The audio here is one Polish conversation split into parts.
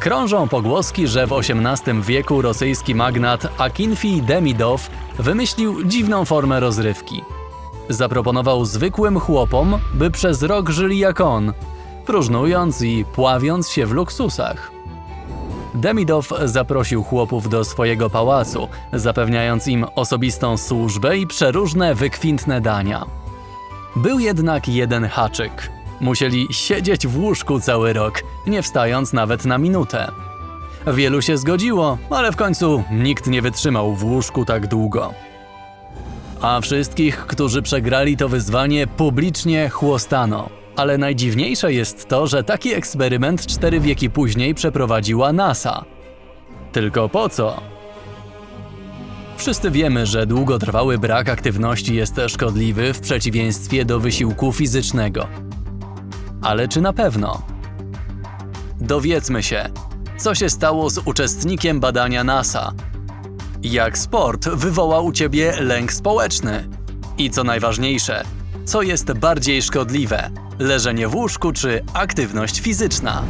Krążą pogłoski, że w XVIII wieku rosyjski magnat Akinfi Demidow wymyślił dziwną formę rozrywki. Zaproponował zwykłym chłopom, by przez rok żyli jak on, próżnując i pławiąc się w luksusach. Demidow zaprosił chłopów do swojego pałacu, zapewniając im osobistą służbę i przeróżne wykwintne dania. Był jednak jeden haczyk. Musieli siedzieć w łóżku cały rok, nie wstając nawet na minutę. Wielu się zgodziło, ale w końcu nikt nie wytrzymał w łóżku tak długo. A wszystkich, którzy przegrali to wyzwanie, publicznie chłostano. Ale najdziwniejsze jest to, że taki eksperyment cztery wieki później przeprowadziła NASA. Tylko po co? Wszyscy wiemy, że długotrwały brak aktywności jest szkodliwy w przeciwieństwie do wysiłku fizycznego. Ale czy na pewno? Dowiedzmy się, co się stało z uczestnikiem badania NASA. Jak sport wywoła u ciebie lęk społeczny? I co najważniejsze, co jest bardziej szkodliwe? Leżenie w łóżku czy aktywność fizyczna?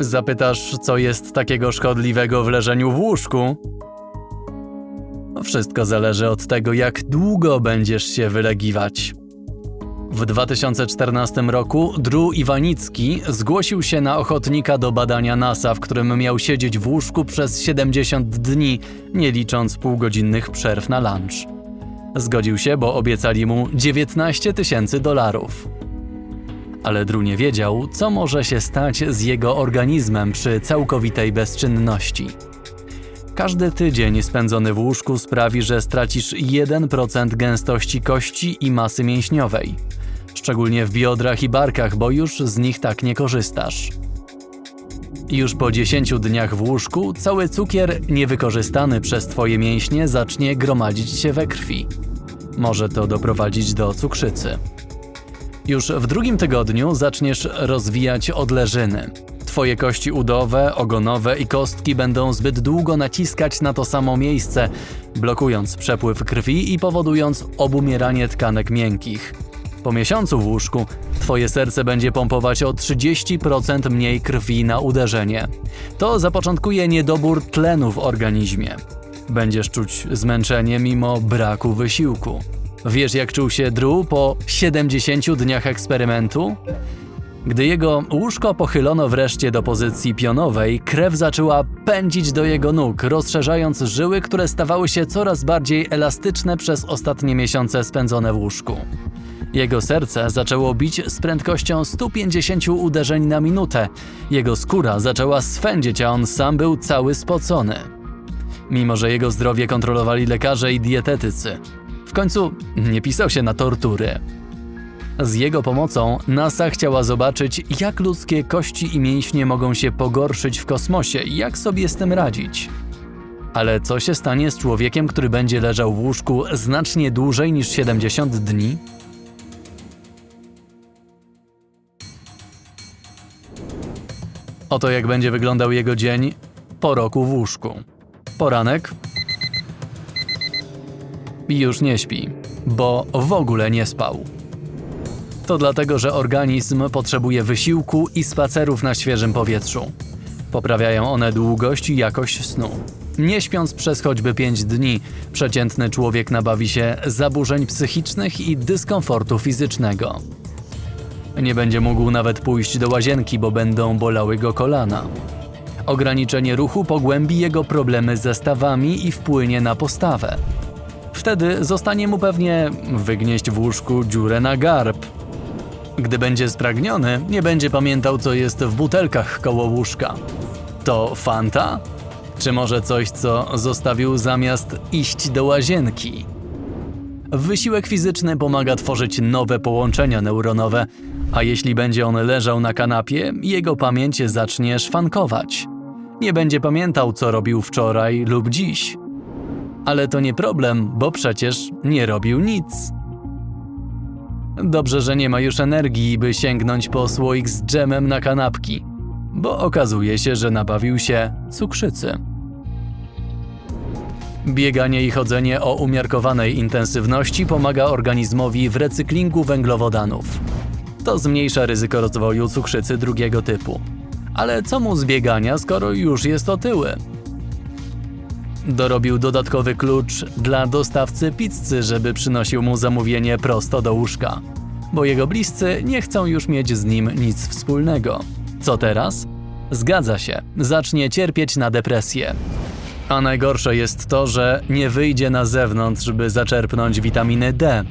Zapytasz, co jest takiego szkodliwego w leżeniu w łóżku? Wszystko zależy od tego, jak długo będziesz się wylegiwać. W 2014 roku Drew Iwanicki zgłosił się na ochotnika do badania NASA, w którym miał siedzieć w łóżku przez 70 dni, nie licząc półgodzinnych przerw na lunch. Zgodził się, bo obiecali mu 19 tysięcy dolarów. Ale Drew nie wiedział, co może się stać z jego organizmem przy całkowitej bezczynności. Każdy tydzień spędzony w łóżku sprawi, że stracisz 1% gęstości kości i masy mięśniowej. Szczególnie w biodrach i barkach, bo już z nich tak nie korzystasz. Już po 10 dniach w łóżku cały cukier niewykorzystany przez Twoje mięśnie zacznie gromadzić się we krwi. Może to doprowadzić do cukrzycy. Już w drugim tygodniu zaczniesz rozwijać odleżyny. Twoje kości udowe, ogonowe i kostki będą zbyt długo naciskać na to samo miejsce, blokując przepływ krwi i powodując obumieranie tkanek miękkich. Po miesiącu w łóżku Twoje serce będzie pompować o 30% mniej krwi na uderzenie. To zapoczątkuje niedobór tlenu w organizmie. Będziesz czuć zmęczenie mimo braku wysiłku. Wiesz, jak czuł się Drew po 70 dniach eksperymentu? Gdy jego łóżko pochylono wreszcie do pozycji pionowej, krew zaczęła pędzić do jego nóg, rozszerzając żyły, które stawały się coraz bardziej elastyczne przez ostatnie miesiące spędzone w łóżku. Jego serce zaczęło bić z prędkością 150 uderzeń na minutę. Jego skóra zaczęła swędzić, a on sam był cały spocony. Mimo, że jego zdrowie kontrolowali lekarze i dietetycy. W końcu nie pisał się na tortury. Z jego pomocą NASA chciała zobaczyć, jak ludzkie kości i mięśnie mogą się pogorszyć w kosmosie i jak sobie z tym radzić. Ale co się stanie z człowiekiem, który będzie leżał w łóżku znacznie dłużej niż 70 dni? Oto jak będzie wyglądał jego dzień po roku w łóżku. Poranek. I już nie śpi, bo w ogóle nie spał. To dlatego, że organizm potrzebuje wysiłku i spacerów na świeżym powietrzu. Poprawiają one długość i jakość snu. Nie śpiąc przez choćby 5 dni, przeciętny człowiek nabawi się zaburzeń psychicznych i dyskomfortu fizycznego. Nie będzie mógł nawet pójść do łazienki, bo będą bolały go kolana. Ograniczenie ruchu pogłębi jego problemy ze stawami i wpłynie na postawę. Wtedy zostanie mu pewnie wygnieść w łóżku dziurę na garb. Gdy będzie spragniony, nie będzie pamiętał, co jest w butelkach koło łóżka. To fanta? Czy może coś, co zostawił zamiast iść do łazienki? Wysiłek fizyczny pomaga tworzyć nowe połączenia neuronowe, a jeśli będzie on leżał na kanapie, jego pamięć zacznie szwankować. Nie będzie pamiętał, co robił wczoraj lub dziś. Ale to nie problem, bo przecież nie robił nic. Dobrze, że nie ma już energii, by sięgnąć po słoik z dżemem na kanapki, bo okazuje się, że nabawił się cukrzycy. Bieganie i chodzenie o umiarkowanej intensywności pomaga organizmowi w recyklingu węglowodanów. To zmniejsza ryzyko rozwoju cukrzycy drugiego typu. Ale co mu z biegania, skoro już jest otyły? Dorobił dodatkowy klucz dla dostawcy pizzy, żeby przynosił mu zamówienie prosto do łóżka, bo jego bliscy nie chcą już mieć z nim nic wspólnego. Co teraz? Zgadza się, zacznie cierpieć na depresję. A najgorsze jest to, że nie wyjdzie na zewnątrz, by zaczerpnąć witaminy D.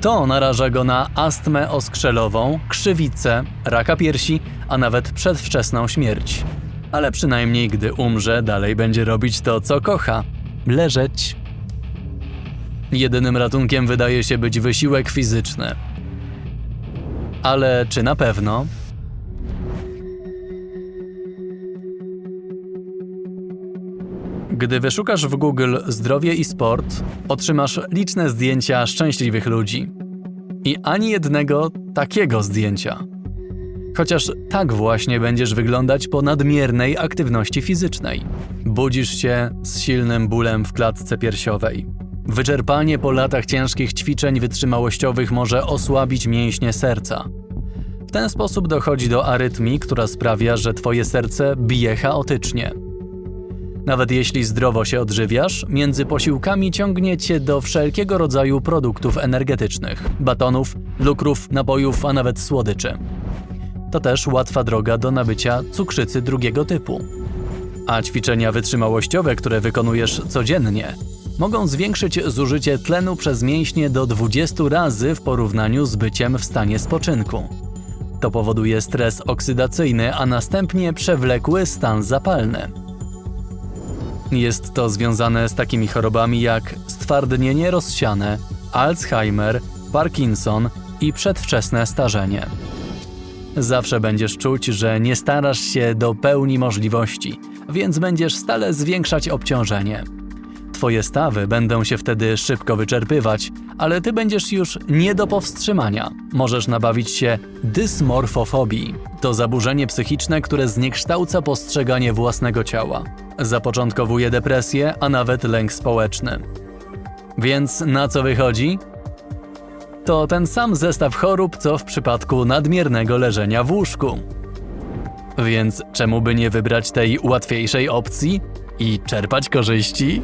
To naraża go na astmę oskrzelową, krzywicę, raka piersi, a nawet przedwczesną śmierć. Ale przynajmniej gdy umrze, dalej będzie robić to, co kocha leżeć. Jedynym ratunkiem wydaje się być wysiłek fizyczny. Ale czy na pewno? Gdy wyszukasz w Google zdrowie i sport, otrzymasz liczne zdjęcia szczęśliwych ludzi. I ani jednego takiego zdjęcia. Chociaż tak właśnie będziesz wyglądać po nadmiernej aktywności fizycznej. Budzisz się z silnym bólem w klatce piersiowej. Wyczerpanie po latach ciężkich ćwiczeń wytrzymałościowych może osłabić mięśnie serca. W ten sposób dochodzi do arytmii, która sprawia, że twoje serce bije chaotycznie. Nawet jeśli zdrowo się odżywiasz, między posiłkami ciągnie cię do wszelkiego rodzaju produktów energetycznych, batonów, lukrów, napojów, a nawet słodyczy. To też łatwa droga do nabycia cukrzycy drugiego typu. A ćwiczenia wytrzymałościowe, które wykonujesz codziennie, mogą zwiększyć zużycie tlenu przez mięśnie do 20 razy w porównaniu z byciem w stanie spoczynku. To powoduje stres oksydacyjny, a następnie przewlekły stan zapalny. Jest to związane z takimi chorobami jak stwardnienie rozsiane, Alzheimer, Parkinson i przedwczesne starzenie. Zawsze będziesz czuć, że nie starasz się do pełni możliwości, więc będziesz stale zwiększać obciążenie. Twoje stawy będą się wtedy szybko wyczerpywać, ale ty będziesz już nie do powstrzymania. Możesz nabawić się dysmorfofobii. To zaburzenie psychiczne, które zniekształca postrzeganie własnego ciała. Zapoczątkowuje depresję, a nawet lęk społeczny. Więc na co wychodzi? To ten sam zestaw chorób, co w przypadku nadmiernego leżenia w łóżku. Więc czemu by nie wybrać tej łatwiejszej opcji i czerpać korzyści?